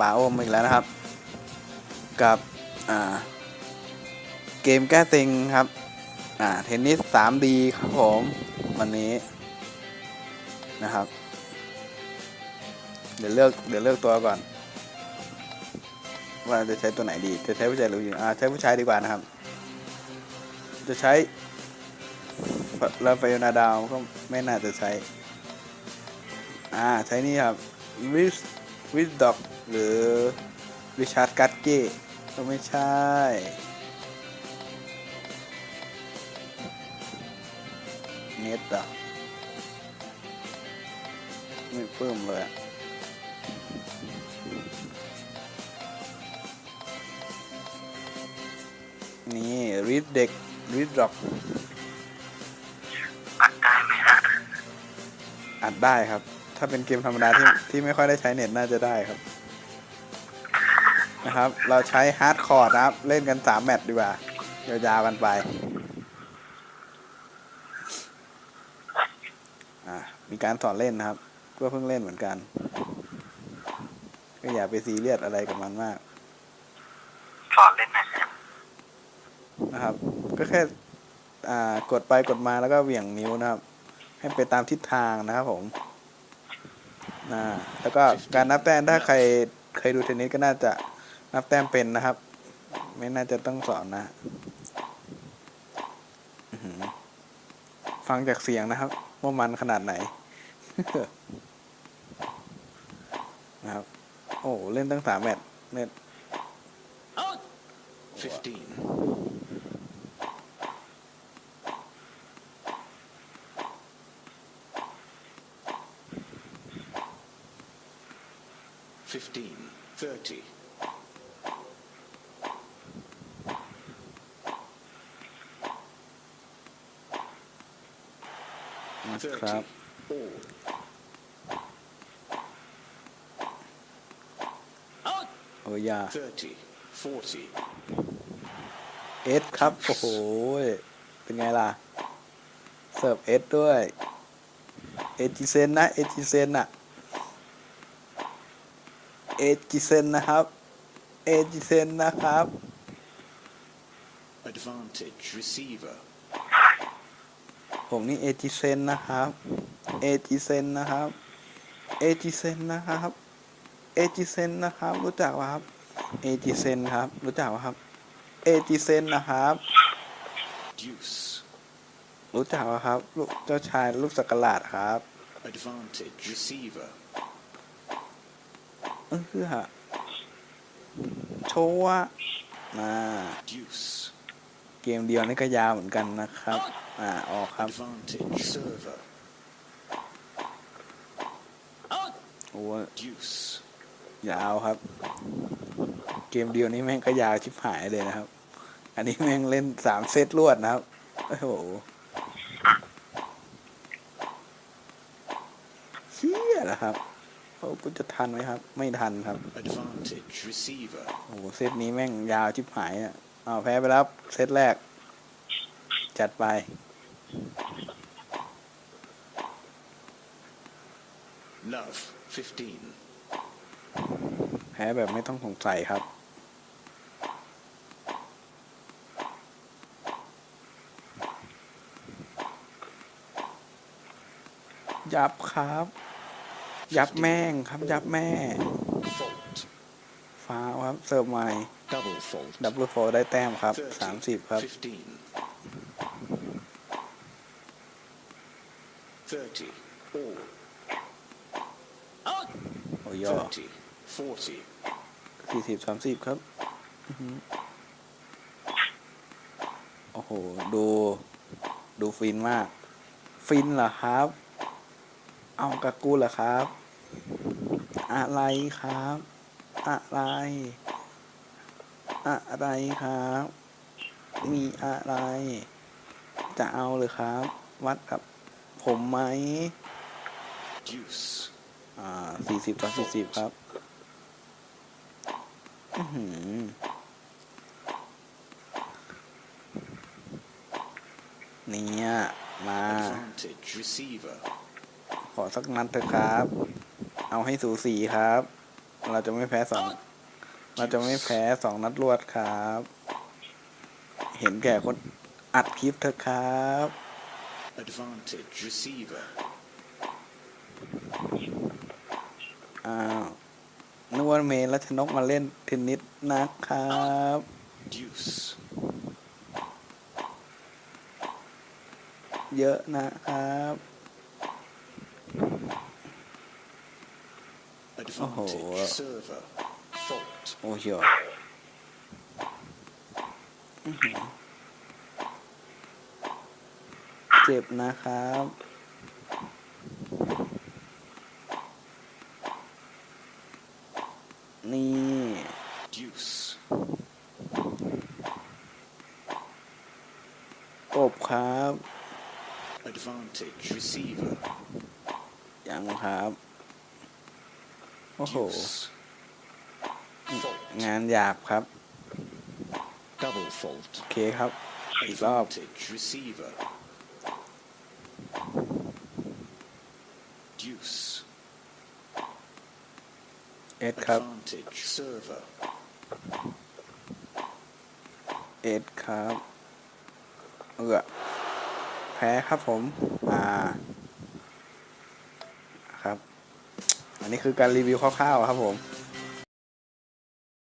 ป่าโอมอีกแล้วนะครับ กับเกมแก้ซ็งครับเทนนิส 3D ครับผมวันนี้นะครับ เดี๋ยวเลือกเดี๋ยวเลือกตัวก่อน ว่าจะใช้ตัวไหนดี จะใช้ผู้ชายหรือผู้หญิงอ่าใช้ผู้ชายดีกว่านะครับ จะใช้ลาฟาเอลนาดาวก็ไม่น่าจะใช้ อ่า ใช้นี่ครับวิสวิสด็อก หรือวิชาร์ดกัตเก้ก็ไม่ใช่ เน็ตอะ ไม่เพิ่มเลยอะนี่รีดเด็กรีดด็อกอัดได้ไหมฮะอัดได้ครับ ถ้าเป็นเกมธรรมดาที่ที่ไม่ค่อยได้ใช้เน็ตน่าจะได้ครับ นะครับ เราใช้ฮาร์ดคอร์ดนะครับ เล่นกันสามแมตช์ดีกว่ายาวๆกันไปอ่ามีการสอนเล่นนะครับ ก็เพิ่งเล่นเหมือนกัน ก็อย่าไปซีเรียสอะไรกับมันมาก สอนเล่นนะฮะนะครับ ก็แค่อ่ากดไปกดมาแล้วก็เหวี่ยงนิ้วนะครับ ให้ไปตามทิศทางนะครับผมอ่าแล้วก็การนับแต้มถ้าใครเคยดูเทนนิสก็น่าจะ นับแต้มเป็นนะครับ ไม่น่าจะต้องสอนนะฟังจากเสียงนะครับ ว่ามันขนาดไหนนะครับ โอ้ เล่นตั้งสามแมตช์เล่น 15. 15, 30, นะครับ 30, all. โอ้ยา 30, 40, เอสครับ โอ้โห เป็นไงล่ะ เสิร์ฟเอสด้วย เอจิเซนนะ เอจิเซนอะเอจิเซนนะครับ เอจิเซนนะครับ advantage receiver, ผมนี่เอจิเซนนะครับเอจิเซนนะครับเอจิเซนนะครับเอจิเซนนะครับ รู้จักป่ะครับเอจิเซนครับ รู้จักป่ะครับเอจิเซนนะครับ deuce, รู้จักป่ะครับลูกเจ้าชายลูกสักหลาดครับ advantage receiver, เออคือฮะโชว์อะมา deuce, เกมเดียวนี่ก็ยาวเหมือนกันนะครับ อ่า ออกครับโอ้ยาวครับ เกมเดียวนี่แม่งก็ยาวชิบหายเลยนะครับ อันนี้แม่งเล่นสามเซตรวดนะครับ โอ้โหเฮียนะครับโอ้กูจะทันไหมครับ ไม่ทันครับ โอ้โหเซตนี้แม่งยาวชิบหายอะ อ้าวแพ้ไปแล้วเซตแรก จัดไป love, 15, แพ้แบบไม่ต้องสงสัยครับ ยับครับ ยับแม่งครับ ยับแม่ fault, ฟ้าวครับ เสิร์ฟใหม่ double fault, ดับเบิลโฟได้แต้มครับ 30, สามสิบครับ 15, 30, all, โอ้ยอ 30, 40, สี่สิบสามสิบครับอื้อหือโอ้โห ดู ดูฟินมาก ฟินเหรอครับ เอากากูเหรอครับ อะไรครับ อะไร อะไรครับ มีอะไร จะเอาเลยครับ วัดกับผมไหม deuce, อ่าสี่สิบต่อสี่สิบครับ อื้อหือเนี่ยมา advantage receiver, ขอสักนัดเถอะครับ เอาให้สูสีครับ เราจะไม่แพ้สอง เราจะไม่แพ้สองนัดรวดครับ เห็นแก่คนอัดคลิปเถอะครับ Advantage receiver. อ้าวนึกว่าเมย์รัชนกมาเล่นเทนนิสนะครับ Deuce. เยอะนะครับ Advantage server. Fault. โอ้เหีย วอื้อหือเจ็บนะครับ นี่ Deuce. กบครับ Advantage receiver. ยังครับ โอ้โห Deuce. Fault. งานหยาบครับ Double fault. โอเคครับ อีกรอบ Advantage receiver. Deuce. เอสครับ Advantage server. เอสครับ เอือแพ้ครับผม อ่า ครับ อันนี้คือการรีวิวคร่าวๆครับผม